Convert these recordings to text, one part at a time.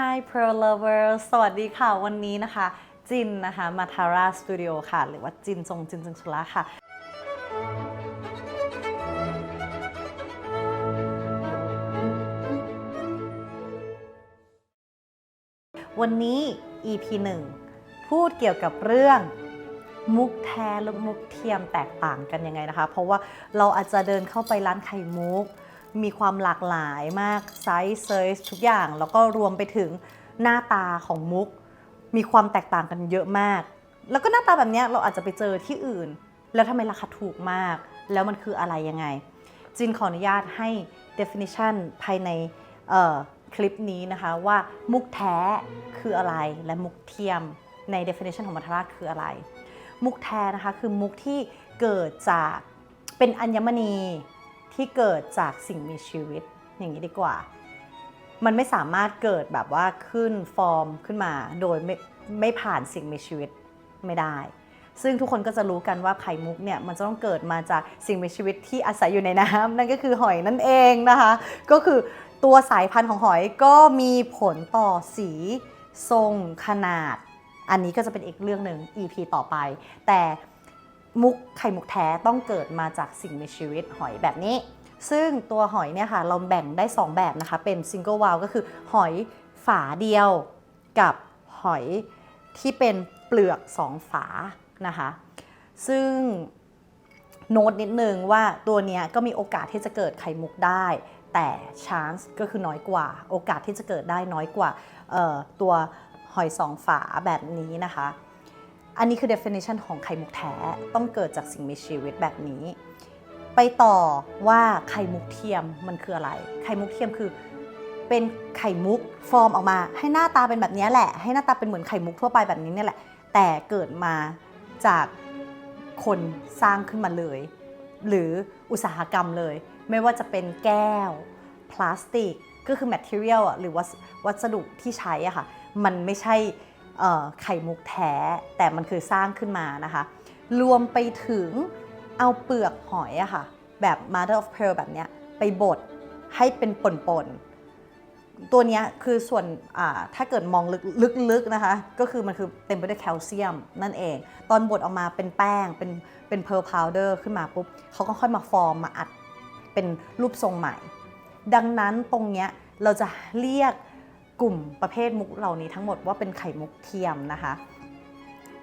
Hi Pearl Lovers สวัสดีค่ะ วันนี้นะคะ จินนะคะมาทาร่าสตูดิโอค่ะ หรือว่าจินทรงจินจึงชุละค่ะ วันนี้ EP 1 พูดเกี่ยวกับเรื่องมุกแท้และมุกเทียมแตกต่างกันยังไงนะคะ เพราะว่าเราอาจจะเดินเข้าไปร้านไข่มุก มีความหลากหลายมากไซส์เซสทุกอย่าง แล้วก็รวมไปถึงหน้าตาของมุก มีความแตกต่างกันเยอะมาก แล้วก็หน้าตาแบบเนี้ยเราอาจจะไปเจอที่อื่น แล้วทำไมราคาถูกมาก แล้วมันคืออะไรยังไง จินขออนุญาตให้ definition ภายในคลิปนี้นะคะว่ามุกแท้คืออะไรและมุกเทียมใน definition ของมัทราชคืออะไร มุกแท้นะคะคือมุกที่เกิดจากเป็นอัญมณี ที่เกิดจากสิ่งมีชีวิตอย่างนี้ดีกว่า มันไม่สามารถเกิดแบบว่าขึ้นฟอร์มขึ้นมา โดยไม่ไม่ผ่านสิ่งมีชีวิตไม่ได้ ซึ่งทุกคนก็จะรู้กันว่าไข่มุกเนี่ยมันจะต้องเกิดมาจากสิ่งมีชีวิตที่อาศัยอยู่ในน้ำนั่นก็คือหอยนั่นเองนะคะ ก็คือตัวสายพันธุ์ของหอยก็มีผลต่อสีทรงขนาด อันนี้ก็จะเป็นอีกเรื่องหนึ่ง EP ต่อไป แต่ มุกไข่มุกแท้ต้องเกิดมาจากสิ่งมีชีวิตหอยแบบนี้ ซึ่งตัวหอยเนี่ยค่ะเราแบ่งได้ 2 แบบนะคะ เป็น single wall ก็คือหอยฝาเดียวกับหอยที่เป็นเปลือก 2 ฝานะคะ ซึ่งโน้ตนิดนึงว่าตัวเนี้ยก็มีโอกาสที่จะเกิดไข่มุกได้ แต่ chance ก็คือน้อยกว่า โอกาสที่จะเกิดได้น้อยกว่าตัวหอยสองฝาแบบนี้นะคะ อันนี้คือ definition ของไข่มุกแท้ต้องเกิดจากสิ่งมีชีวิตแบบนี้ ไปต่อว่าไข่มุกเทียมมันคืออะไร ไข่มุกเทียมคือเป็นไข่มุกฟอร์มออกมา ให้หน้าตาเป็นแบบนี้แหละ ให้หน้าตาเป็นเหมือนไข่มุกทั่วไปแบบนี้เนี่ยแหละ แต่เกิดมาจากคนสร้างขึ้นมาเลย หรืออุตสาหกรรมเลย ไม่ว่าจะเป็นแก้ว พลาสติก ก็คือ material อะหรือวัสดุที่ใช้อะค่ะ มันไม่ใช่ ไข่มุกแท้แต่มันคือสร้างขึ้นมานะคะ รวมไปถึงเอาเปลือกหอยอะค่ะ แบบ mother of pearl แบบเนี้ยไปบดให้เป็นป่นๆ ตัวเนี้ยคือส่วนถ้าเกิดมองลึกลึกๆนะคะ ก็คือมันคือเต็มไปด้วยแคลเซียมนั่นเอง ตอนบดออกมาเป็นแป้ง เป็นเป็น pearl powder ขึ้นมาปุ๊บเขาก็ค่อยมาฟอร์มมาอัดเป็นรูปทรงใหม่ ดังนั้นตรงเนี้ยเราจะเรียก กลุ่มประเภทมุกเหล่านี้ทั้งหมดว่าเป็นไข่มุกเทียมนะคะ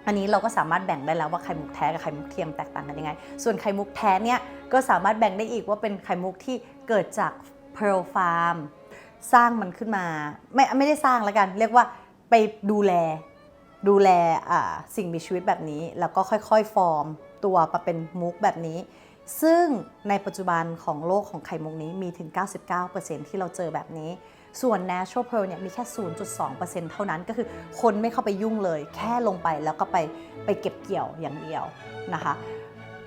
อันนี้เราก็สามารถแบ่งได้แล้วว่าไข่มุกแท้กับไข่มุกเทียมแตกต่างกันยังไง ส่วนไข่มุกแท้เนี่ยก็สามารถแบ่งได้อีกว่าเป็นไข่มุกที่เกิดจาก Pearl Farm สร้างมันขึ้นมาไม่ไม่ได้สร้างแล้วกัน เรียกว่าไปดูแลดูแลสิ่งมีชีวิตแบบนี้ แล้วก็ค่อยๆ ฟอร์มตัวมาเป็นมุกแบบนี้ ซึ่งในปัจจุบันของโลกของไข่มุกนี้มีถึง 99%ที่เราเจอแบบนี้ ส่วน natural pearl เนี่ยมีแค่ 0.2%เท่านั้นก็คือคนไม่เข้าไปยุ่งเลย แค่ลงไปแล้วก็ไปไปเก็บเกี่ยวอย่างเดียวนะคะ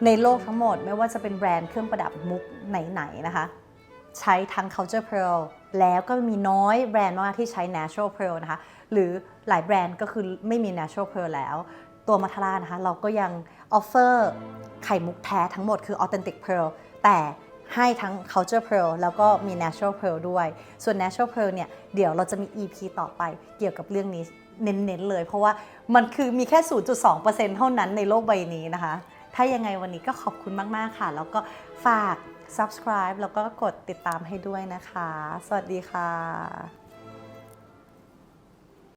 ในโลกทั้งหมดไม่ว่าจะเป็นแบรนด์เครื่องประดับมุกไหนๆนะคะ ใช้ทั้ง culture pearl แล้วก็มีน้อยแบรนด์มากที่ใช้ natural pearl นะคะ หรือหลายแบรนด์ก็คือไม่มี natural pearl แล้ว ตัวมัทรานะคะ เราก็ยัง offer ไข่มุกแท้ทั้งหมดคือ authentic pearl แต่ ให้ทั้ง culture pearl แล้วก็มี natural pearl ด้วย ส่วน natural pearl เนี่ย เดี๋ยวเราจะมี EP ต่อไปเกี่ยวกับเรื่องนี้เน้นๆเลย เพราะว่ามันคือมีแค่ 0.2%เท่านั้นในโลกใบนี้นะคะ ถ้ายังไงวันนี้ก็ขอบคุณมาก ๆ ค่ะ แล้วก็ฝาก subscribe แล้วก็กดติดตามให้ด้วยนะคะ สวัสดีค่ะ